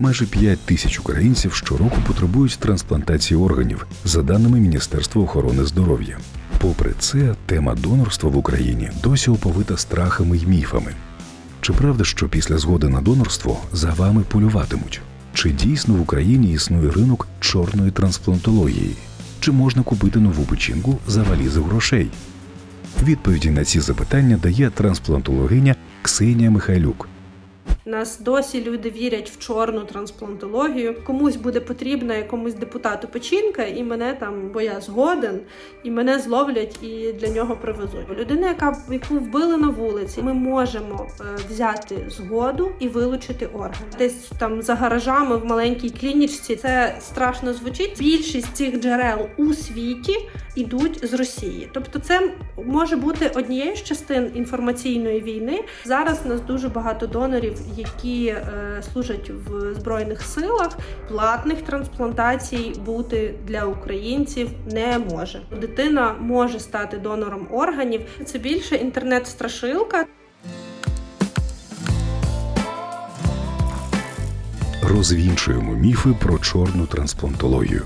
Майже 5 тисяч українців щороку потребують трансплантації органів, за даними Міністерства охорони здоров'я. Попри це, тема донорства в Україні досі оповита страхами й міфами. Чи правда, що після згоди на донорство за вами полюватимуть? Чи дійсно в Україні існує ринок чорної трансплантології? Чи можна купити нову печінку за валізи грошей? Відповіді на ці запитання дає трансплантологиня Ксенія Михайлюк. Нас досі люди вірять в чорну трансплантологію. Комусь буде потрібна якомусь депутату печінка, і мене там, бо я згоден, і мене зловлять і для нього привезуть. Людина, яка яку вбили на вулиці, ми можемо е, взяти згоду і вилучити орган. Десь там за гаражами в маленькій клінічці це страшно звучить. Більшість цих джерел у світі ідуть з Росії. Тобто, це може бути однією з частин інформаційної війни. Зараз у нас дуже багато донорів, які е, служать в збройних силах. Платних трансплантацій бути для українців не може. Дитина може стати донором органів. Це більше інтернет-страшилка. Розвінчуємо міфи про чорну трансплантологію.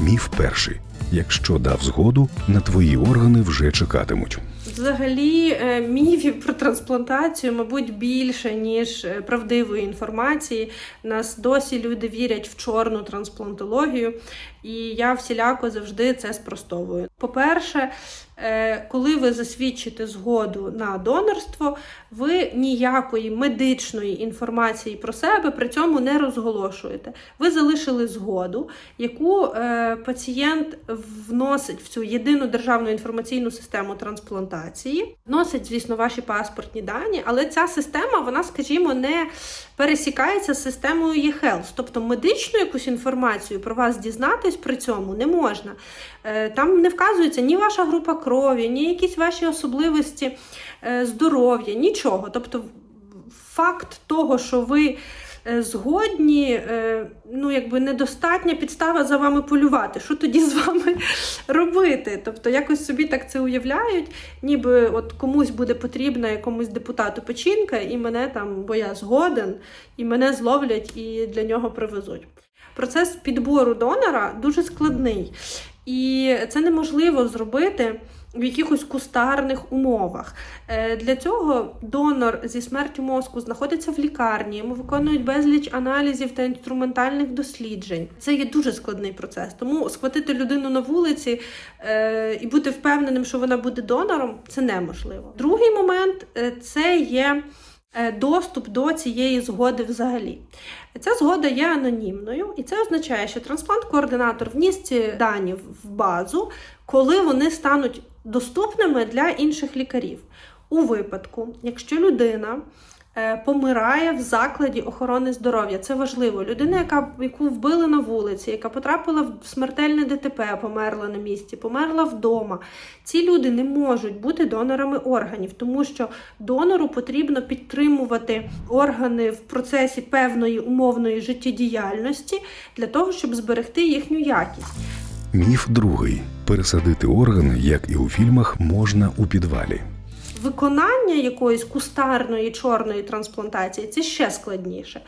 Міф перший: якщо дав згоду, на твої органи вже чекатимуть. Взагалі, е, міфів про трансплантацію, мабуть, більше ніж е, правдивої інформації. Нас досі люди вірять в чорну трансплантологію, і я всіляко завжди це спростовую. По-перше, е, коли ви засвідчите згоду на донорство, ви ніякої медичної інформації про себе при цьому не розголошуєте. Ви залишили згоду, яку е, пацієнт вносить в цю єдину державну інформаційну систему трансплантації, вносить, звісно, ваші паспортні дані, але ця система, вона, скажімо, не пересікається з системою eHealth. Тобто медичну якусь інформацію про вас дізнатись при цьому не можна. Е, Там не вказується ні ваша група крові, ні якісь ваші особливості е, здоров'я, нічого. Тобто, факт того, що ви е, згодні, ну якби недостатня підстава за вами полювати. Що тоді з вами робити? Тобто якось собі так це уявляють, ніби от комусь буде потрібна якомусь депутату печінка, і мене там, бо я згоден, і мене зловлять і для нього привезуть. Процес підбору донора дуже складний, і це неможливо зробити в якихось кустарних умовах. Е, Для цього донор зі смертю мозку знаходиться в лікарні, йому виконують безліч аналізів та інструментальних досліджень. Це є дуже складний процес. Тому схватити людину на вулиці е, і бути впевненим, що вона буде донором, це неможливо. Другий момент е, це є. Е, Доступ до цієї згоди взагалі. Ця згода є анонімною, і це означає, що трансплант-координатор вніс ці дані в базу, коли вони стануть доступними для інших лікарів. У випадку, якщо людина помирає в закладі охорони здоров'я, це важливо. Людина, яка, яку вбили на вулиці, яка потрапила в смертельне ДТП, померла на місці, померла вдома. Ці люди не можуть бути донорами органів, тому що донору потрібно підтримувати органи в процесі певної умовної життєдіяльності для того, щоб зберегти їхню якість. Міф другий: пересадити органи, як і у фільмах, можна у підвалі. Виконання якоїсь кустарної чорної трансплантації це ще складніше.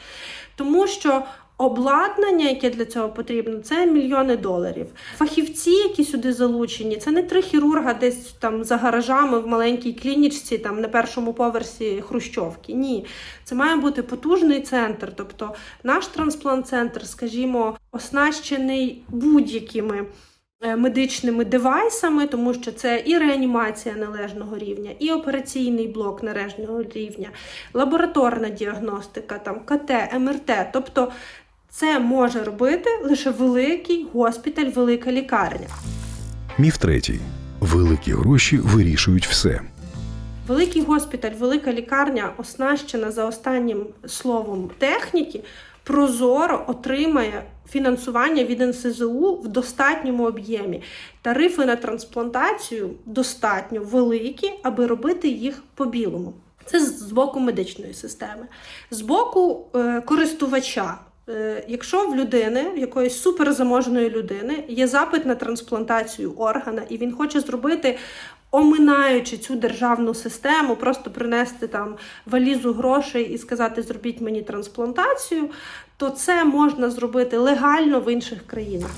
Тому що обладнання, яке для цього потрібно, це мільйони доларів. Фахівці, які сюди залучені, це не три хірурга десь там за гаражами в маленькій клінічці, там на першому поверсі Хрущовки. Ні, це має бути потужний центр. Тобто наш трансплант-центр, скажімо, оснащений будь-якими медичними девайсами, тому що це і реанімація належного рівня, і операційний блок належного рівня, лабораторна діагностика, там КТ, МРТ. Тобто це може робити лише великий госпіталь, велика лікарня. Міф третій: великі гроші вирішують все. Великий госпіталь, велика лікарня, оснащена за останнім словом техніки, прозоро отримає фінансування від НСЗУ в достатньому об'ємі. Тарифи на трансплантацію достатньо великі, аби робити їх по-білому. Це з боку медичної системи. З боку е, користувача. Е, Якщо в людини, в якоїсь суперзаможної людини, є запит на трансплантацію органа, і він хоче зробити оминаючи цю державну систему, просто принести там валізу грошей і сказати зробіть мені трансплантацію, то це можна зробити легально в інших країнах.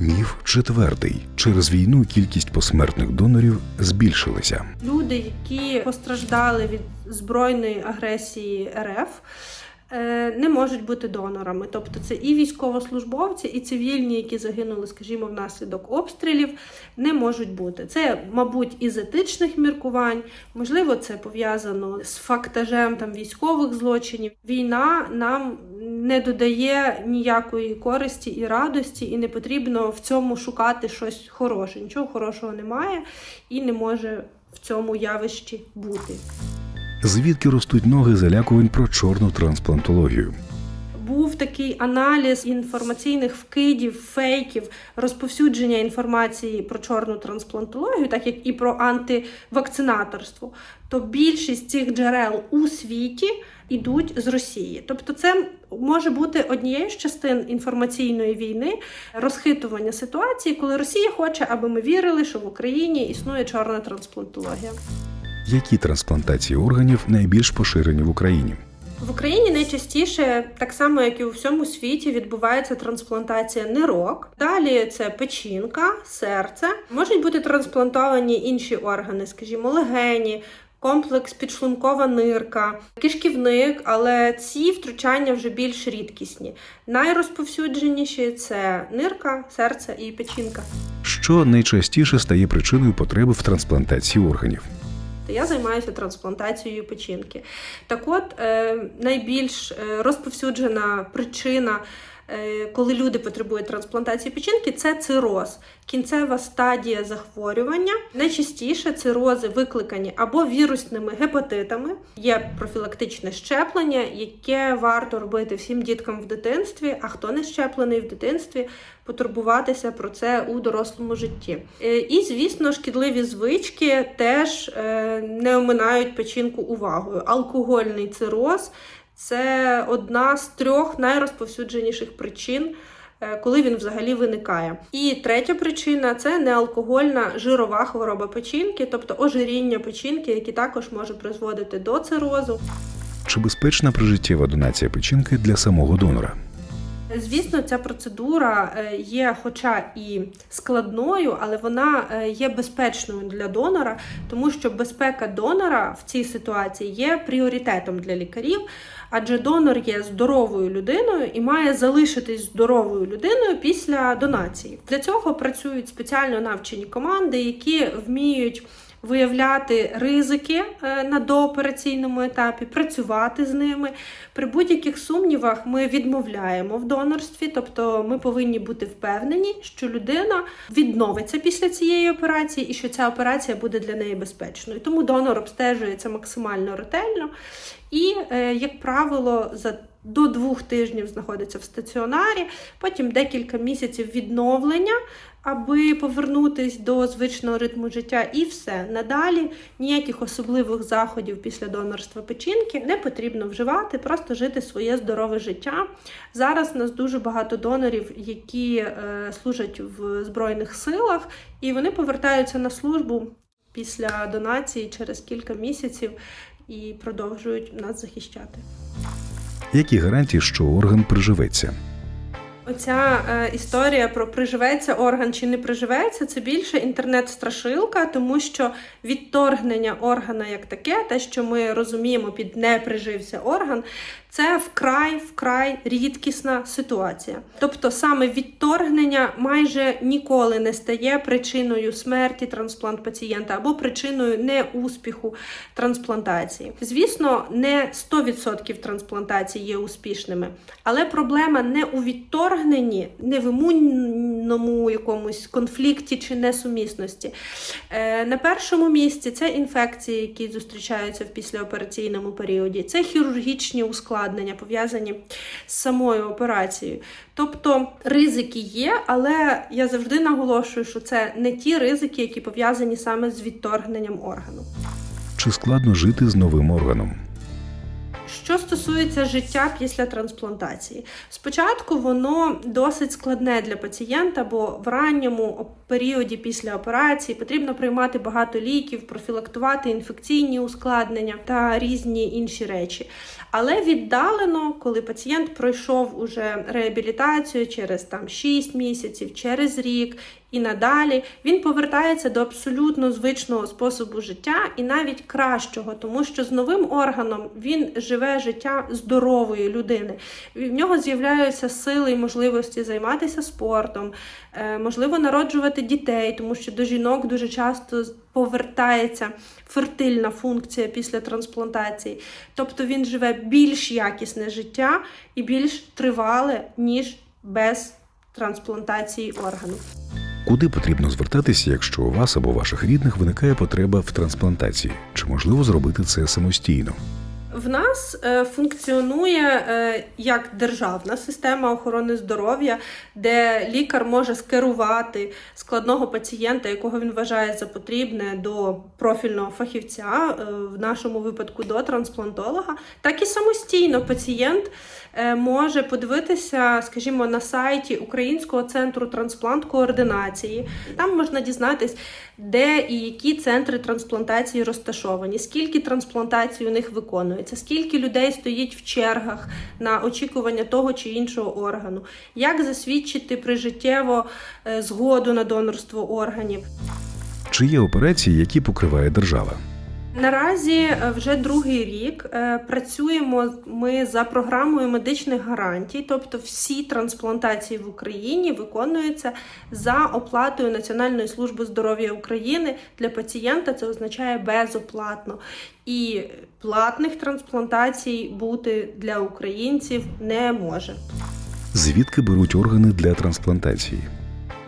Міф четвертий: через війну кількість посмертних донорів збільшилася. Люди, які постраждали від збройної агресії РФ. Е, Не можуть бути донорами, тобто це і військовослужбовці, і цивільні, які загинули, скажімо, внаслідок обстрілів, не можуть бути. Це, мабуть, із етичних міркувань, можливо, це пов'язано з фактажем там військових злочинів. Війна нам не додає ніякої користі і радості, і не потрібно в цьому шукати щось хороше. Нічого хорошого немає і не може в цьому явищі бути. Звідки ростуть ноги залякувань про чорну трансплантологію? Був такий аналіз інформаційних вкидів, фейків, розповсюдження інформації про чорну трансплантологію, так як і про антивакцинаторство. То більшість цих джерел у світі йдуть з Росії. Тобто, це може бути однією з частин інформаційної війни, розхитування ситуації, коли Росія хоче, аби ми вірили, що в Україні існує чорна трансплантологія. Які трансплантації органів найбільш поширені в Україні? В Україні найчастіше, так само як і у всьому світі, відбувається трансплантація нирок. Далі це печінка, серце. Можуть бути трансплантовані інші органи, скажімо, легені. Комплекс підшлункова нирка, кишківник, але ці втручання вже більш рідкісні. Найрозповсюдженіші це нирка, серце і печінка. Що найчастіше стає причиною потреби в трансплантації органів? То я займаюся трансплантацією печінки. Так от, е, найбільш е, розповсюджена причина, коли люди потребують трансплантації печінки, це цироз, кінцева стадія захворювання. Найчастіше цирози викликані або вірусними гепатитами. Є профілактичне щеплення, яке варто робити всім діткам в дитинстві. А хто не щеплений в дитинстві, потурбуватися про це у дорослому житті. Е, І, звісно, шкідливі звички теж е, не оминають печінку увагою. Алкогольний цироз це одна з трьох найрозповсюдженіших причин. е, Коли він взагалі виникає, і третя причина це неалкогольна жирова хвороба печінки, тобто ожиріння печінки, яке також може призводити до цирозу. Чи безпечна прижиттєва донація печінки для самого донора? Звісно, ця процедура е, є, хоча і складною, але вона е, є безпечною для донора, тому що безпека донора в цій ситуації є пріоритетом для лікарів, адже донор є здоровою людиною і має залишитись здоровою людиною після донації. Для цього працюють спеціально навчені команди, які вміють виявляти ризики е, на доопераційному етапі, працювати з ними. При будь-яких сумнівах ми відмовляємо в донорстві, тобто ми повинні бути впевнені, що людина відновиться після цієї операції і що ця операція буде для неї безпечною. Тому донор обстежується максимально ретельно і, е, як правило, за до двох тижнів знаходиться в стаціонарі, потім декілька місяців відновлення, аби повернутись до звичного ритму життя, і все. Надалі ніяких особливих заходів після донорства печінки не потрібно вживати, просто жити своє здорове життя. Зараз у нас дуже багато донорів, які е, служать в Збройних силах, і вони повертаються на службу після донації через кілька місяців і продовжують нас захищати. Які гарантії, що орган приживеться? Оця е, історія про приживеться орган чи не приживеться, це більше інтернет-страшилка, тому що відторгнення органа як таке, те, що ми розуміємо під не прижився орган, це вкрай вкрай рідкісна ситуація. Тобто саме відторгнення майже ніколи не стає причиною смерті трансплант пацієнта або причиною неуспіху трансплантації. Звісно, не 100% трансплантацій є успішними, але проблема не у відторгненні, не в імунному якомусь конфлікті чи несумісності. Е, На першому місці це інфекції, які зустрічаються в післяопераційному періоді, це хірургічні ускладнення, пов'язані з самою операцією. Тобто ризики є, але я завжди наголошую, що це не ті ризики, які пов'язані саме з відторгненням органу. Чи складно жити з новим органом? Що стосується життя після трансплантації, спочатку воно досить складне для пацієнта, бо в ранньому періоді після операції потрібно приймати багато ліків, профілактувати інфекційні ускладнення та різні інші речі. Але віддалено, коли пацієнт пройшов уже реабілітацію через там 6 місяців, через рік і надалі, він повертається до абсолютно звичного способу життя і навіть кращого, тому що з новим органом він живе життя здорової людини. В нього з'являються сили і можливості займатися спортом, е, можливо, народжувати дітей, тому що до жінок дуже часто повертається фертильна функція після трансплантації. Тобто він живе більш якісне життя і більш тривале, ніж без трансплантації органу. Куди потрібно звертатися, якщо у вас або ваших рідних виникає потреба в трансплантації? Чи можливо зробити це самостійно? В нас е, функціонує е, як державна система охорони здоров'я, де лікар може скерувати складного пацієнта, якого він вважає за потрібне, до профільного фахівця, е, в нашому випадку до трансплантолога, так і самостійно пацієнт може подивитися, скажімо, на сайті Українського центру трансплант координації. Там можна дізнатись, де і які центри трансплантації розташовані, скільки трансплантацій у них виконується, скільки людей стоїть в чергах на очікування того чи іншого органу, як засвідчити прижиттєво е, згоду на донорство органів. Чи є операції, які покриває держава? Наразі е, вже другий рік е, працюємо ми за програмою медичних гарантій, тобто всі трансплантації в Україні виконуються за оплатою Національної служби здоров'я України для пацієнта. Це означає безоплатно. І платних трансплантацій бути для українців не може. Звідки беруть органи для трансплантації?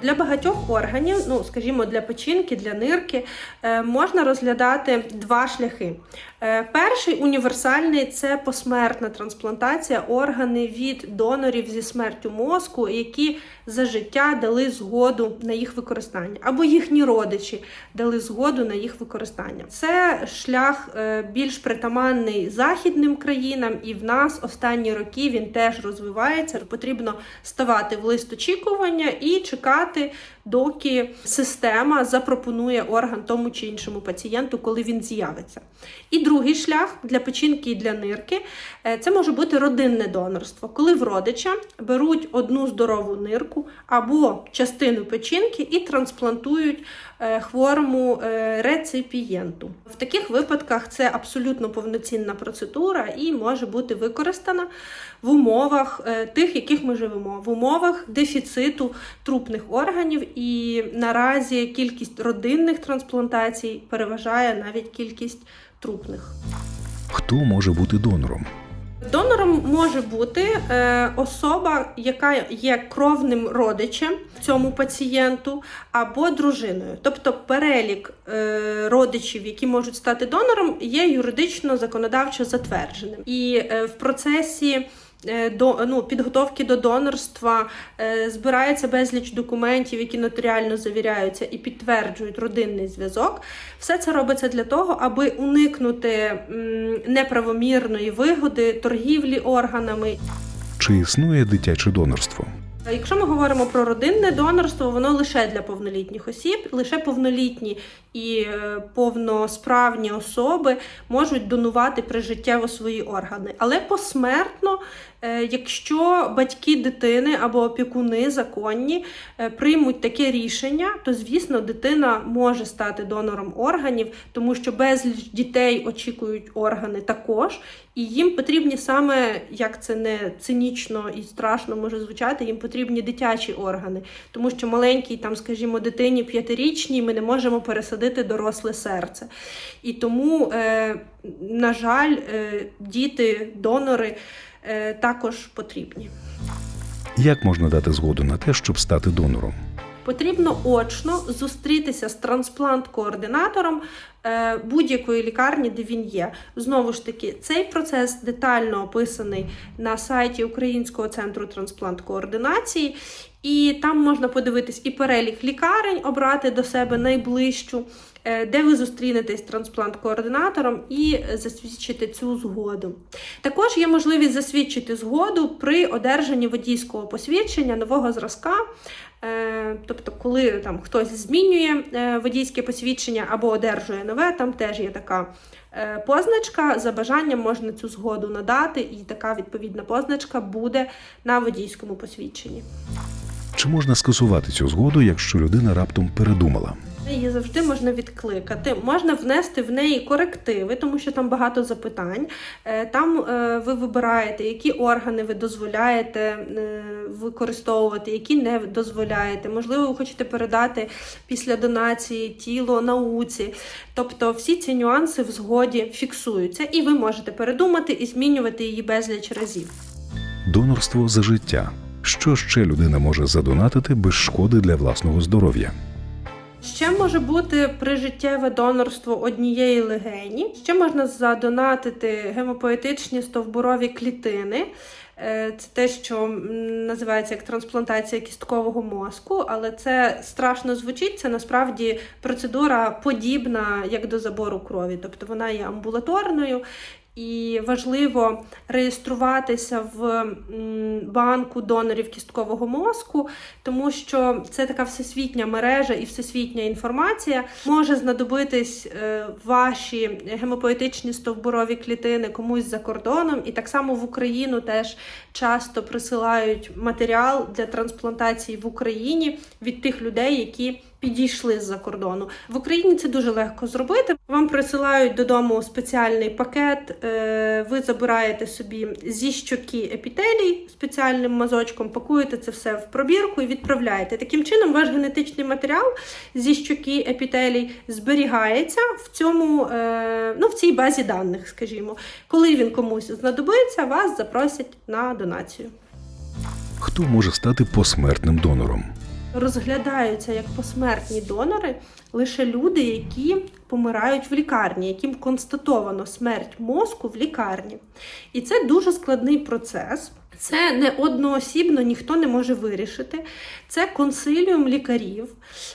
Для багатьох органів, ну скажімо, для печінки, для нирки, е, можна розглядати два шляхи. Е, Перший універсальний це посмертна трансплантація органи від донорів зі смертю мозку, які за життя дали згоду на їх використання, або їхні родичі дали згоду на їх використання. Це шлях е, більш притаманний західним країнам, і в нас останні роки він теж розвивається. Потрібно ставати в лист очікування і чекати, доки система запропонує орган тому чи іншому пацієнту, коли він з'явиться. І другий шлях для печінки і для нирки е, це може бути родинне донорство, коли в родича беруть одну здорову нирку або частину печінки і трансплантують хворому е, реципієнту. В таких випадках це абсолютно повноцінна процедура і може бути використана в умовах е, тих, яких ми живемо, в умовах дефіциту трупних органів. І наразі кількість родинних трансплантацій переважає навіть кількість трупних. Хто може бути донором? Може бути е, особа, яка є кровним родичем цьому пацієнту або дружиною. Тобто перелік е, родичів, які можуть стати донором, є юридично законодавчо затвердженим. І е, в процесі до ну, підготовки до донорства е, збирається безліч документів, які нотаріально завіряються і підтверджують родинний зв'язок. Все це робиться для того, аби уникнути неправомірної вигоди, торгівлі органами. Чи існує дитяче донорство? Якщо ми говоримо про родинне донорство, воно лише для повнолітніх осіб, лише повнолітні і е, повносправні особи можуть донувати прижиттєво свої органи. Але посмертно, е, якщо батьки дитини або опікуни законні е, приймуть таке рішення, то звісно дитина може стати донором органів, тому що безліч дітей очікують органи також, і їм потрібні саме як це не цинічно і страшно може звучати, їм потрібні дитячі органи, тому що маленькій, там, скажімо, дитині п'ятирічній ми не можемо пересадити доросле серце. І тому, е, на жаль, е, діти, донори е, також потрібні. Як можна дати згоду на те, щоб стати донором? Потрібно очно зустрітися з трансплант-координатором е, будь-якої лікарні, де він є. Знову ж таки, цей процес детально описаний на сайті Українського центру трансплант-координації, і там можна подивитись і перелік лікарень, обрати до себе найближчу. Е, де ви зустрінетесь з трансплант-координатором і засвідчите цю згоду. Також є можливість засвідчити згоду при одержанні водійського посвідчення нового зразка. Е, Тобто, коли там хтось змінює е, водійське посвідчення або одержує нове, там теж є така позначка. За бажанням можна цю згоду надати, і така відповідна позначка буде на водійському посвідченні. Чи можна скасувати цю згоду, якщо людина раптом передумала? Її завжди можна відкликати, можна внести в неї корективи, тому що там багато запитань. Е, Там е, ви вибираєте, які органи ви дозволяєте е, використовувати, які не дозволяєте. Можливо, ви хочете передати після донації тіло науці. Тобто всі ці нюанси в згоді фіксуються, і ви можете передумати і змінювати її безліч разів. Донорство за життя. Що ще людина може задонатити без шкоди для власного здоров'я? Ще може бути прижиттєве донорство однієї легені. Ще можна задонатити гемопоетичні стовбурові клітини. Е, Це те, що називається як трансплантація кісткового мозку, але це страшно звучить. Це насправді процедура подібна як до забору крові, тобто вона є амбулаторною. І важливо реєструватися в банку донорів кісткового мозку, тому що це така всесвітня мережа і всесвітня інформація. Може знадобитись е, ваші гемопоетичні стовбурові клітини комусь за кордоном, і так само в Україну теж часто присилають матеріал для трансплантації в Україні від тих людей, які підійшли з-за кордону. В Україні це дуже легко зробити. Вам присилають додому спеціальний пакет. е, Ви забираєте собі зі щоки епітелій спеціальним мазочком, пакуєте це все в пробірку і відправляєте. Таким чином, ваш генетичний матеріал зі щоки епітелій зберігається в цьому, е, ну, в цій базі даних, скажімо. Коли він комусь знадобиться, вас запросять на донацію. Хто може стати посмертним донором? Розглядаються як посмертні донори лише люди, які помирають в лікарні, яким констатовано смерть мозку в лікарні. І це дуже складний процес. Це не одноосібно ніхто не може вирішити. Це консиліум лікарів,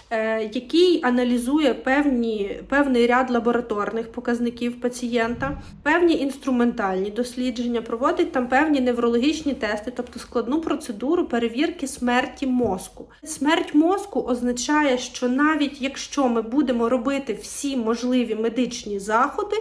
е, який аналізує певні, певний ряд лабораторних показників пацієнта, певні інструментальні дослідження, проводить там певні неврологічні тести, тобто складну процедуру перевірки смерті мозку. Смерть мозку означає, що навіть якщо ми будемо робити всі можливі медичні заходи,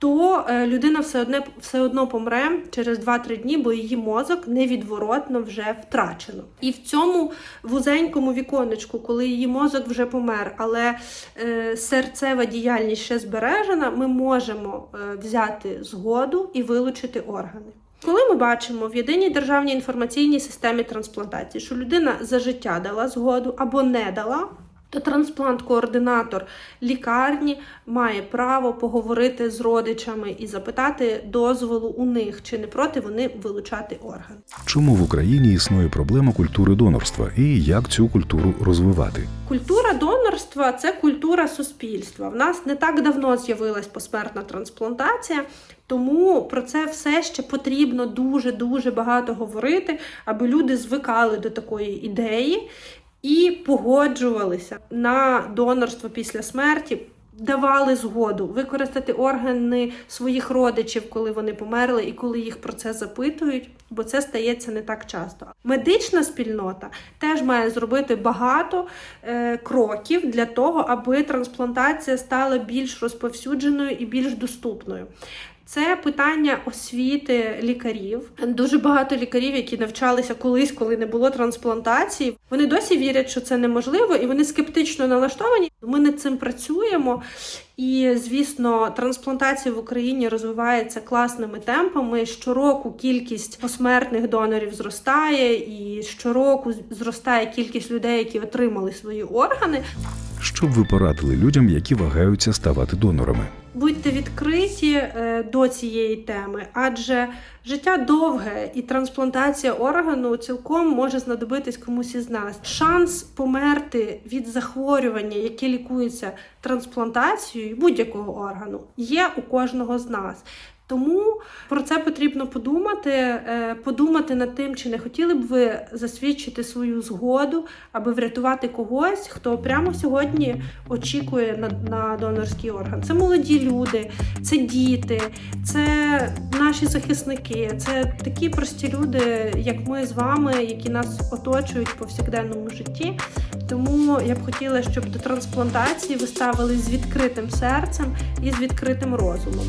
то е, людина все одне все одно помре через 2-3 дні, бо її мозок невідворотно вже втрачено. І в цьому вузенькому віконечку, коли її мозок вже помер, але е, серцева діяльність ще збережена, ми можемо е, взяти згоду і вилучити органи. Коли ми бачимо в єдиній державній інформаційній системі трансплантації, що людина за життя дала згоду або не дала, трансплант-координатор лікарні має право поговорити з родичами і запитати дозволу у них, чи не проти вони вилучати орган. Чому в Україні існує проблема культури донорства і як цю культуру розвивати? Культура донорства це культура суспільства. В нас не так давно з'явилась посмертна трансплантація, тому про це все ще потрібно дуже дуже багато говорити, аби люди звикали до такої ідеї і погоджувалися на донорство після смерті. Давали згоду використати органи своїх родичів, коли вони померли, і коли їх про це запитують, бо це стається не так часто. Медична спільнота теж має зробити багато е, кроків для того, аби трансплантація стала більш розповсюдженою і більш доступною. Це питання освіти лікарів. Дуже багато лікарів, які навчалися колись, коли не було трансплантації. Вони досі вірять, що це неможливо, і вони скептично налаштовані. Ми над цим працюємо. І, звісно, трансплантація в Україні розвивається класними темпами. Щороку кількість посмертних донорів зростає, і щороку зростає кількість людей, які отримали свої органи. Що б ви порадили людям, які вагаються ставати донорами? Будьте відкриті е, до цієї теми, адже життя довге і трансплантація органу цілком може знадобитись комусь із нас. Шанс померти від захворювання, яке лікується трансплантацією будь-якого органу, є у кожного з нас. Тому про це потрібно подумати, е, подумати над тим, чи не хотіли б ви засвідчити свою згоду, аби врятувати когось, хто прямо сьогодні очікує на, на донорський орган. Це молоді люди, це діти, це наші захисники, це такі прості люди, як ми з вами, які нас оточують в повсякденному житті. Тому я б хотіла, щоб до трансплантації ви ставились з відкритим серцем і з відкритим розумом.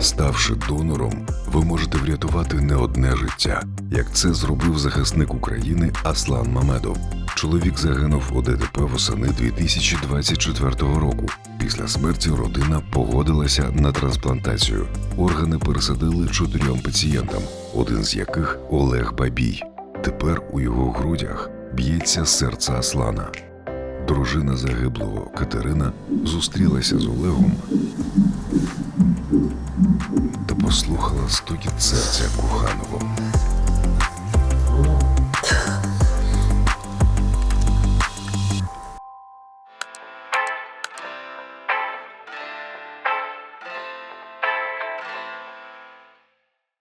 Ставши донором, ви можете врятувати не одне життя, як це зробив захисник України Аслан Мамедов. Чоловік загинув у ДТП восени 2024 року. Після смерті родина погодилася на трансплантацію. Органи пересадили чотирьом пацієнтам, один з яких Олег Бабій. Тепер у його грудях б'ється серце Аслана. Дружина загиблого Катерина зустрілася з Олегом та послухала стукіт серця коханого.